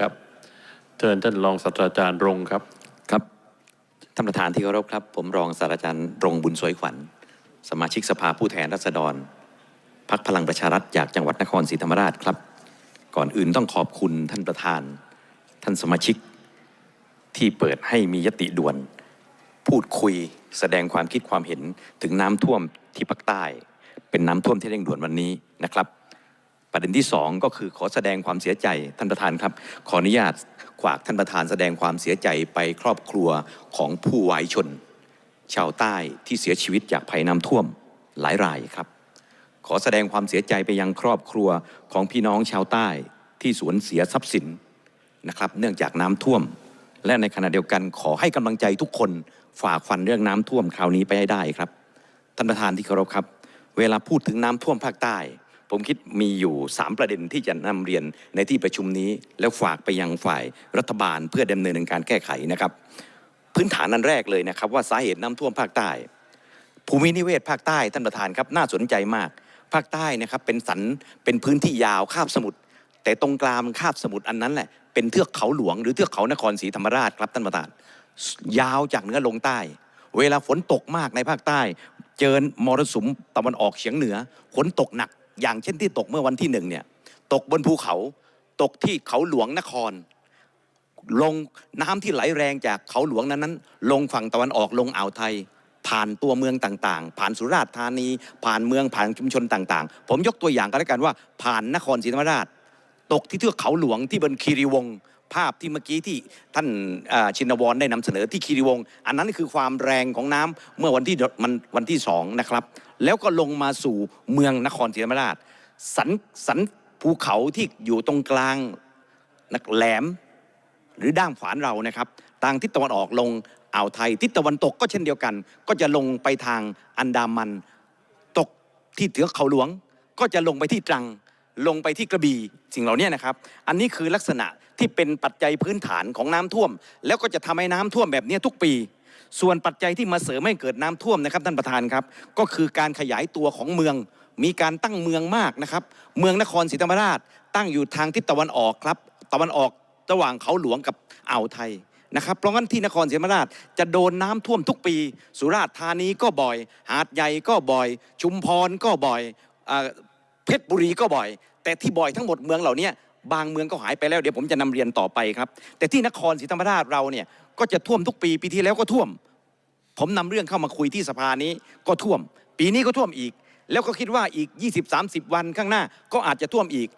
ครับเชิญท่านรองศาสตราจารย์รงครับครับท่านประธานที่เคารพครับ ผมรองศาสตราจารย์รงบุญสวยขวัญ สมาชิกสภาผู้แทนราษฎรพักพลังประชารัฐจากจังหวัดนครศรีธรรมราชครับ ก่อนอื่นต้องขอบคุณท่านประธาน ท่านสมาชิก ที่เปิดให้มียติด่วน พูดคุยแสดงความคิดความเห็นถึงน้ำท่วมที่ภาคใต้ เป็นน้ำท่วมที่เร่งด่วนวันนี้นะครับ ประเด็นที่สองก็คือขอแสดงความเสียใจท่านประธานครับ ขออนุญาตขวากท่านประธานแสดงความเสียใจไปครอบครัวของผู้วายชน ชาวใต้ที่เสียชีวิตจากภัยน้ำท่วมหลายรายครับ ขอแสดงความเสียใจไปยังครอบครัวของพี่น้องชาวใต้ที่สูญเสียทรัพย์สินนะครับ เนื่องจากน้ำท่วม และในขณะเดียวกันขอให้กำลังใจทุกคนฝ่าฟันเรื่องน้ำท่วมคราวนี้ไปให้ได้ครับ ท่านประธานที่เคารพครับ เวลาพูดถึงน้ำท่วมภาคใต้ ผมคิดมีอยู่ 3 ประเด็นที่จะนำเรียนในที่ประชุมนี้ แล้วฝากไปยังฝ่ายรัฐบาลเพื่อดำเนินการแก้ไขนะครับ พื้นฐานนั้นแรกเลยนะครับ ว่าสาเหตุน้ำท่วมภาคใต้ ภูมินิเวศภาคใต้ท่านประธานครับน่าสนใจมาก ภาคใต้นะครับเป็นสันเป็นพื้นที่ยาวคาบสมุทรแต่ตรงกลางคาบสมุทรอันนั้นแหละเป็นเทือกเขาหลวงหรือเทือกเขานครศรีธรรมราชครับท่านประธาน ยาวจากเหนือลงใต้ เวลาฝนตกมากในภาคใต้ เจอมรสุมตะวันออกเฉียงเหนือฝนตกหนัก อย่างเช่นที่ตกเมื่อวันที่หนึ่งเนี่ยตกบนภูเขาตกที่เขาหลวงนคร ลงน้ำที่ไหลแรงจากเขาหลวงนั้นนั้น ลงฝั่งตะวันออกลงอ่าวไทย ผ่านตัวเมืองต่างๆ ผ่านสุราษฎร์ธานี ผ่านเมืองผ่านชุมชนต่างๆ ผมยกตัวอย่างก็แล้วกันว่า ผ่านนครศรีธรรมราช ตกที่เทือกเขาหลวงที่บนคีรีวงศ์ ภาพที่เมื่อกี้ที่ท่านชินวรได้นำเสนอที่คีรีวงอันนั้นคือความแรงของน้ำเมื่อวันที่มันวันที่สองนะครับ แล้วก็ลงมาสู่เมืองนครศรีธรรมราชสันสันภูเขาที่อยู่ตรงกลางนักแหลม หรือด้ามขวานเรานะครับทางทิศตะวันออกลงอ่าวไทยทิศตะวันตกก็เช่นเดียวกัน ก็จะลงไปทางอันดามัน ตกที่เถือกเขาหลวง ก็จะลงไปที่ตรัง ลงไปที่กระบี่สิ่งเหล่านี้นะครับ อันนี้คือลักษณะที่เป็นปัจจัยพื้นฐานของน้ำท่วม แล้วก็จะทำให้น้ำท่วมแบบนี้ทุกปี ส่วนปัจจัยที่มาเสริมให้เกิดน้ำท่วมนะครับท่านประธานครับ ก็คือการขยายตัวของเมือง มีการตั้งเมืองมากนะครับ เมืองนครศรีธรรมราช ตั้งอยู่ทางทิศตะวันออกครับ ตะวันออกระหว่างเขาหลวงกับอ่าวไทยนะครับเพราะงั้นที่นครศรีธรรมราชจะโดนน้ำท่วมทุกปี สุราษฎร์ธานีก็บ่อย หาดใหญ่ก็บ่อย ชุมพรก็บ่อยอ ชรบุรีก็บ่อย แต่ที่บ่อยทั้งหมดเมืองเหล่านี้บางเมืองก็หายไปแล้วเดี๋ยวผมจะนำเรียนต่อไปครับ แต่ที่นครศรีธรรมราชเราเนี่ยก็จะท่วมทุกปีปีที่แล้วก็ท่วม ผมนำเรื่องเข้ามาคุยที่สภานี้ก็ท่วม ปีนี้ก็ท่วมอีก แล้วก็คิดว่าอีก 20-30 วันข้างหน้าก็อาจจะท่วมอีก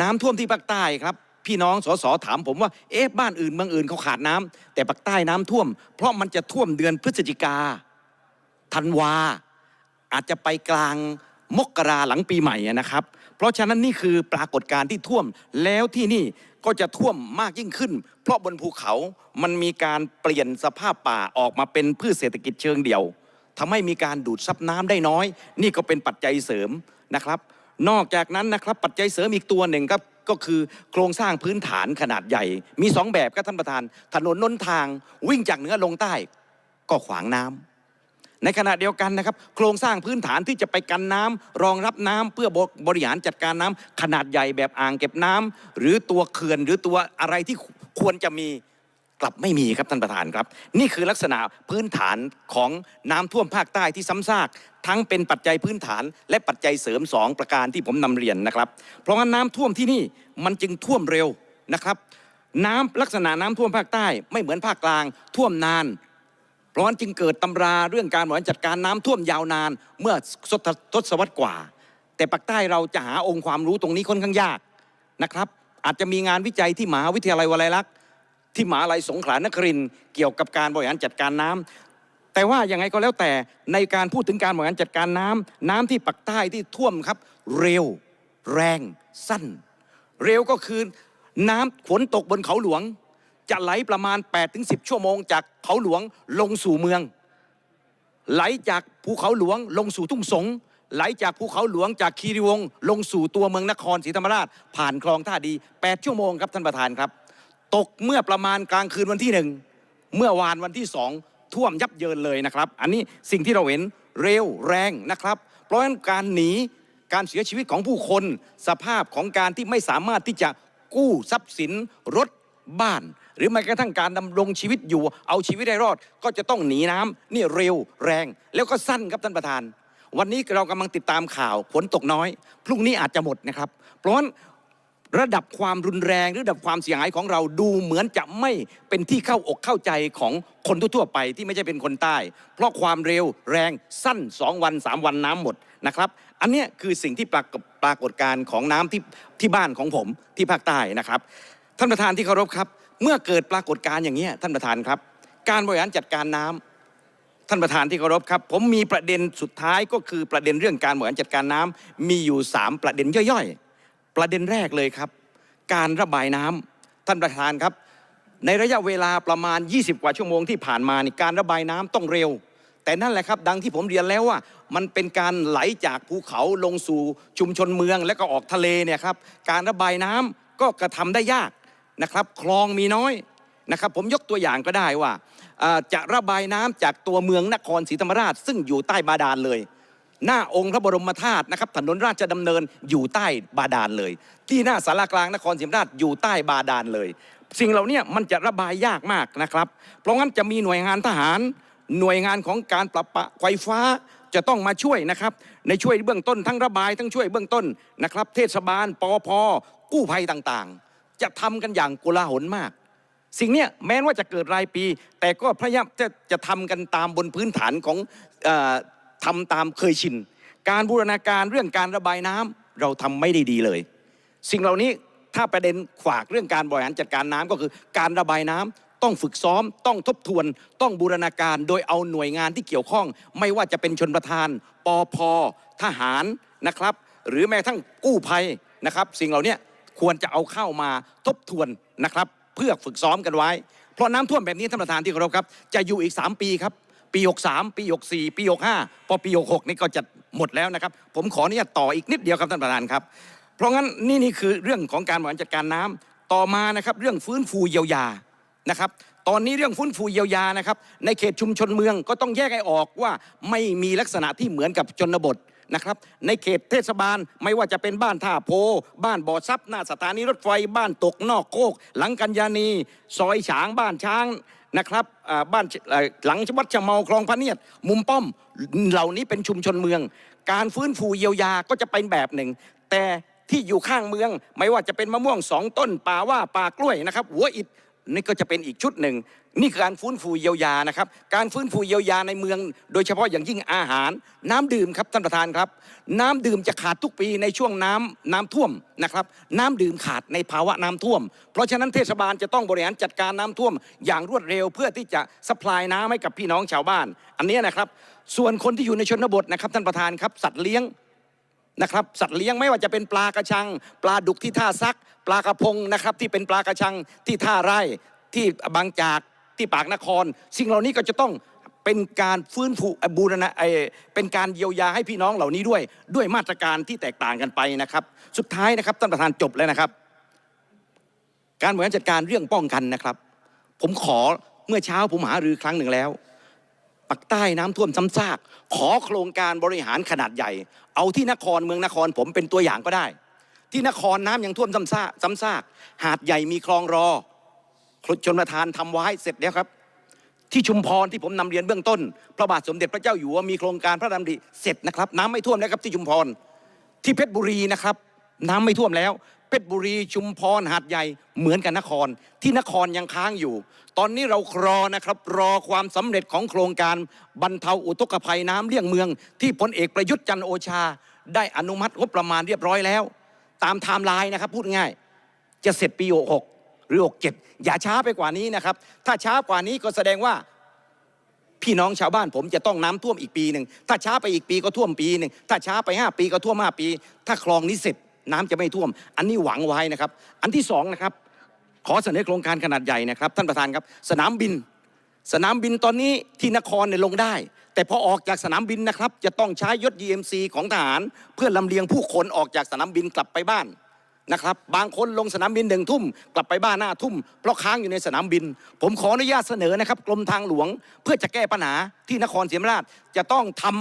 น้ำท่วมที่ภาคใต้ครับพี่น้องสสถามผมว่าเอ๊ะบ้านอื่นเมืองอื่นเขาขาดน้ำแต่ภาคใต้น้ำท่วม เพราะมันจะท่วมเดือนพฤศจิกาธันวาอาจจะไปกลาง มกราหลังปีใหม่นะครับ เพราะฉะนั้นนี่คือปรากฏการณ์ที่ท่วมแล้วที่นี่ก็จะท่วมมากยิ่งขึ้น เพราะบนภูเขามันมีการเปลี่ยนสภาพป่าออกมาเป็นพืชเศรษฐกิจเชิงเดี่ยวทำให้มีการดูดซับน้ำได้น้อย นี่ก็เป็นปัจจัยเสริมนะครับ นอกจากนั้นนะครับปัจจัยเสริมอีกตัวหนึ่งครับก็คือโครงสร้างพื้นฐานขนาดใหญ่ มีสองแบบครับท่านประธาน ถนนน้นทางวิ่งจากเหนือลงใต้ก็ขวางน้ำ ในขณะเดียวกันนะครับโครงสร้างพื้นฐานที่จะไปกันน้ำรองรับน้ำเพื่อบริหารจัดการน้ำขนาดใหญ่แบบอ่างเก็บน้ำหรือตัวเขื่อนหรือตัวอะไรที่ควรจะมีกลับไม่มีครับท่านประธานครับ นี่คือลักษณะพื้นฐานของน้ำท่วมภาคใต้ที่ซ้ำซากทั้งเป็นปัจจัยพื้นฐาน และปัจจัยเสริมสองประการที่ผมนำเรียนนะครับ เพราะงั้นน้ำท่วมที่นี่มันจึงท่วมเร็วนะครับ น้ำลักษณะน้ำท่วมภาคใต้ไม่เหมือนภาคกลาง ท่วมนาน เพราะฉะนั้นจึงเกิดตำราเรื่องการบริหารจัดการน้ำท่วมยาวนานเมื่อทศวรรษกว่า แต่ปากใต้เราจะหาองค์ความรู้ตรงนี้ค่อนข้างยากนะครับ อาจจะมีงานวิจัยที่มหาวิทยาลัยวลัยลักษณ์ที่มหาลัยสงขลานครินเกี่ยวกับการบริหารจัดการน้ำแต่ว่ายังไงก็แล้วแต่ในการพูดถึงการบริหารจัดการน้ำน้ำที่ปักใต้ที่ท่วมครับ เร็ว แรง สั้น เร็วก็คือน้ำฝนตกบนเขาหลวง จะไหลประมาณ 8-10 ชั่วโมง จากเขาหลวงลงสู่เมือง ไหลจากภูเขาหลวงลงสู่ทุ่งสงไหลจากภูเขาหลวงจากคีรีวงลงสู่ตัวเมืองนครศรีธรรมราช ผ่านคลองท่าดี 8 ชั่วโมงครับท่านประธานครับ ตกเมื่อประมาณกลางคืนวันที่หนึ่งเมื่อวานวันที่สองท่วมยับเยินเลยนะครับ อันนี้สิ่งที่เราเห็นเร็วแรงนะครับ เพราะฉะนั้นการหนีการเสียชีวิตของผู้คน สภาพของการที่ไม่สามารถที่จะกู้ทรัพย์สินรถ บ้าน หรือแม้กระทั่งการดำรงชีวิตอยู่ เอาชีวิตให้รอดก็จะต้องหนีน้ำนี่เร็วแรง แล้วก็สั้นครับท่านประธาน วันนี้เรากำลังติดตามข่าวฝนตกน้อย พรุ่งนี้อาจจะหมดนะครับ เพราะฉะนั้นระดับความรุนแรงหรือระดับความเสียหายของเราดูเหมือนจะไม่เป็นที่เข้าอกเข้าใจของคนทั่วไปที่ไม่ใช่เป็นคนใต้ เพราะความเร็วแรงสั้น 2 วัน 3 วันน้ำหมดนะครับ อันนี้คือสิ่งที่ปรากฏปรากฏการณ์ของน้ำที่ที่บ้านของผมที่ภาคใต้นะครับ ท่านประธานที่เคารพครับ เมื่อเกิดปรากฏการณ์อย่างเงี้ยท่านประธานครับ การบริหารจัดการน้ำท่านประธานที่เคารพครับ ผมมีประเด็นสุดท้ายก็คือประเด็นเรื่องการบริหารจัดการน้ำมีอยู่ 3 ประเด็นย่อยๆ ประเด็นแรกเลยครับ การระบายน้ำท่านประธานครับ ในระยะเวลาประมาณ 20 กว่าชั่วโมงที่ผ่านมานี่การระบายน้ำต้องเร็ว แต่นั่นแหละครับ ดังที่ผมเรียนแล้วว่า มันเป็นการไหลจากภูเขาลงสู่ชุมชนเมือง แล้วก็ออกทะเลเนี่ยครับการระบายน้ำก็กระทำได้ยาก นะครับคลองมีน้อยนะครับผมยกตัวอย่างก็ได้ว่าจะระบายน้ำจากตัวเมืองนครศรีธรรมราช ซึ่งอยู่ใต้บาดาลเลย หน้าองค์พระบรมธาตุนะครับถนนราชดำเนินอยู่ใต้บาดาลเลย ที่หน้าสารากลางนครศรีธรรมราชอยู่ใต้บาดาลเลย สิ่งเหล่านี้มันจะระบายยากมากนะครับ เพราะงั้นจะมีหน่วยงานทหาร หน่วยงานของการประปาไฟฟ้าจะต้องมาช่วยนะครับในช่วยเบื้องต้นทั้งระบายทั้งช่วยเบื้องต้นนะครับ เทศบาลปอพกู้ภัยต่างๆ จะทำกันอย่างโกลาหลมาก สิ่งนี้แม้ว่าจะเกิดรายปี แต่ก็พยายามจะจะทำกันตามบนพื้นฐานของออทำตามเคยชิน การบูรณาการเรื่องการระบายน้ำเราทำไม่ได้ดีเลย สิ่งเหล่านี้ถ้าประเด็นขวากเรื่องการบริหารจัดการน้ำก็คือ การระบายน้ำต้องฝึกซ้อม ต้องทบทวน ต้องบูรณาการโดยเอาหน่วยงานที่เกี่ยวข้อง ไม่ว่าจะเป็นชนประธาน ปอพทหารนะครับ หรือแม้กระทั่งกู้ภัยนะครับ สิ่งเหล่านี้ ควรจะเอาเข้ามาทบทวนนะครับ เพื่อฝึกซ้อมกันไว้ เพราะน้ำท่วมแบบนี้ท่านประธานที่เคารพครับ จะอยู่อีก 3 ปีครับ ปี 63 ปี 64 ปี 65 พอปี 66 นี่ก็จะหมดแล้วนะครับ ผมขออนุญาตต่ออีกนิดเดียวครับท่านประธานครับ เพราะงั้นนี่นี่คือเรื่องของการบริหารจัดการน้ำต่อมานะครับเรื่องฟื้นฟูเยียวยานะครับตอนนี้เรื่องฟื้นฟูเยียวยานะครับในเขตชุมชนเมืองก็ต้องแยกให้ออกว่าไม่มีลักษณะที่เหมือนกับชนบท นะครับในเขตเทศบาลไม่ว่าจะเป็นบ้านท่าโพ บ้านบ่อซับหน้าสถานีรถไฟ บ้านตกนอกโคก หลังกัญญานีซอยฉางบ้านช้างนะครับบ้านหลังวัดชะเมาคลองพระเนียด มุมป้อมเหล่านี้เป็นชุมชนเมือง การฟื้นฟูเยียวยาก็จะเป็นแบบหนึ่ง แต่ที่อยู่ข้างเมือง ไม่ว่าจะเป็นมะม่วงสองต้นป่าว่าป่ากล้วยนะครับหัวอิฐ นี่ก็จะเป็นอีกชุดหนึ่ง นี่คือการฟื้นฟูเยียวยานะครับ การฟื้นฟูเยียวยาในเมือง โดยเฉพาะอย่างยิ่งอาหาร น้ำดื่มครับท่านประธานครับ น้ำดื่มจะขาดทุกปีในช่วงน้ำน้ำท่วมนะครับ น้ำดื่มขาดในภาวะน้ำท่วม เพราะฉะนั้นเทศบาลจะต้องบริหารจัดการน้ำท่วม อย่างรวดเร็วเพื่อที่จะสป라이น้ำให้กับพี่น้องชาวบ้าน อันนี้นะครับ ส่วนคนที่อยู่ในชนบทนะครับท่านประธานครับ สัตว์เลี้ยง นะครับสัตว์เลี้ยงไม่ว่าจะเป็นปลากระชัง ปลาดุกที่ท่าซัก ปลากระพงนะครับที่เป็นปลากระชังที่ท่าไร่ที่บางจากที่ปากนคร สิ่งเหล่านี้ก็จะต้องเป็นการฟื้นฟูบูรณะเอ่อเป็นการเยียวยาให้พี่น้องเหล่านี้ด้วย ด้วยมาตรการที่แตกต่างกันไปนะครับ สุดท้ายนะครับท่านประธานจบแล้วนะครับ การบริหารจัดการเรื่องป้องกันนะครับ ผมขอเมื่อเช้าผมหารือครั้งหนึ่งแล้ว ปักใต้น้ำท่วมซ้ำซาก ขอโครงการบริหารขนาดใหญ่ เอาที่นครเมืองนครผมเป็นตัวอย่างก็ได้ ที่นครน้ำยังท่วมซ้ำซากซ้ำซาก หาดใหญ่มีคลองรอชนประทานทำไว้เสร็จแล้วครับ ที่ชุมพรที่ผมนำเรียนเบื้องต้น พระบาทสมเด็จพระเจ้าอยู่หัวมีโครงการพระดำริเสร็จนะครับ น้ำไม่ท่วมแล้วครับที่ชุมพรที่เพชรบุรีนะครับ น้ำไม่ท่วมแล้ว เพชรบุรีชุมพรหาดใหญ่เหมือนกับนคร ที่นครยังค้างอยู่ ตอนนี้เรารอนะครับรอความสำเร็จของโครงการบรรเทาอุทกภัยน้ำเลี่ยงเมือง ที่พลเอกประยุทธ์จันโอชา ได้อนุมัติงบประมาณเรียบร้อยแล้ว ตามไทม์ไลน์นะครับพูดง่าย จะเสร็จปี66หรือ67อย่าช้าไปกว่านี้นะครับ ถ้าช้ากว่านี้ก็แสดงว่าพี่น้องชาวบ้านผมจะต้องน้ำท่วมอีกปีหนึ่ง ถ้าช้าไปอีกปีก็ท่วมปีหนึ่ง ถ้าช้าไป 5 ปีก็ท่วม 5 ปี ถ้าคลองนี้เสร็จ น้ำจะไม่ท่วม อันนี้หวังไว้นะครับ อันที่สองนะครับขอเสนอโครงการขนาดใหญ่นะครับ ท่านประธานครับ สนามบิน สนามบินตอนนี้ที่นครเนี่ยลงได้ แต่พอออกจากสนามบินนะครับ จะต้องใช้ยศ GMC ของทหาร เพื่อลำเลียงผู้คนออกจากสนามบินกลับไปบ้านนะครับบางคนลงสนามบินหนึ่งทุ่ม กลับไปบ้านหน้าทุ่ม เพราะค้างอยู่ในสนามบิน ผมขออนุญาตเสนอนะครับกรมทางหลวงเพื่อจะแก้ปัญหาที่นครศรีธรรมราชจะต้องทอ่า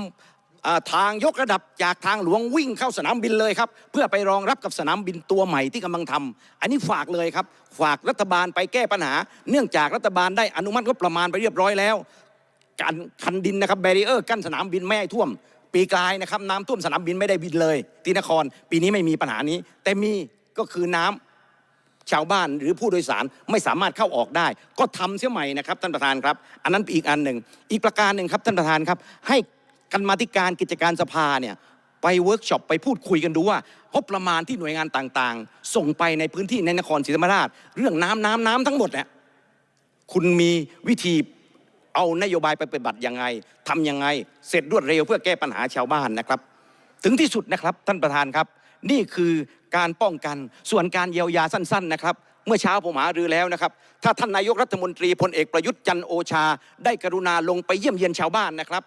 ทางยกระดับจากทางหลวงวิ่งเข้าสนามบินเลยครับ เพื่อไปรองรับกับสนามบินตัวใหม่ที่กำลังทำอันนี้ฝากเลยครับ ฝากรัฐบาลไปแก้ปัญหา เนื่องจากรัฐบาลได้อนุมัติงบประมาณไปเรียบร้อยแล้วการคันดินนะครับแบรีเออร์กั้นสนามบินไม่ให้ท่วม ปีกลายนะครับน้ำท่วมสนามบินไม่ได้บินเลยที่นคร ปีนี้ไม่มีปัญหานี้ แต่มีก็คือน้ำชาวบ้านหรือผู้โดยสารไม่สามารถเข้าออกได้ ก็ทำเสียใหม่นะครับท่านประธานครับ อันนั้นอีกอันหนึ่งอีกประการหนึ่งครับท่านประธานครับให้ กรรมาธิการกิจการสภาเนี่ยไปเวิร์กช็อปไปพูดคุยกันดูว่างบประมาณที่หน่วยงานต่างๆ ส่งไปในพื้นที่ในนครศรีธรรมราช เรื่องน้ำน้ำน้ำทั้งหมดเนี่ยคุณมีวิธีเอานโยบายไปปฏิบัติยังไงทำยังไง เสร็จรวดเร็วเพื่อแก้ปัญหาชาวบ้านนะครับ ถึงที่สุดนะครับท่านประธานครับ นี่คือการป้องกันส่วนการเยียวยาสั้น ๆ นะครับ เมื่อเช้าผมหารือแล้วนะครับ ถ้าท่านนายกรัฐมนตรีพลเอกประยุทธ์จันโอชา ได้กรุณาลงไปเยี่ยมเยียนชาวบ้านนะครับ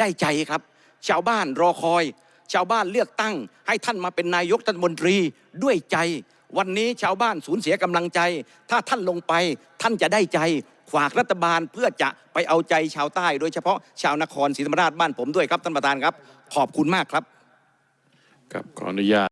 ได้ใจครับ ชาวบ้านรอคอย ชาวบ้านเลือกตั้ง ให้ท่านมาเป็นนายกรัฐมนตรีด้วยใจ วันนี้ชาวบ้านสูญเสียกำลังใจ ถ้าท่านลงไปท่านจะได้ใจฝากรัฐบาลเพื่อจะไปเอาใจชาวใต้ โดยเฉพาะชาวนครศรีธรรมราชบ้านผมด้วยครับท่านประธานครับ ขอบคุณมากครับครับขออนุญาต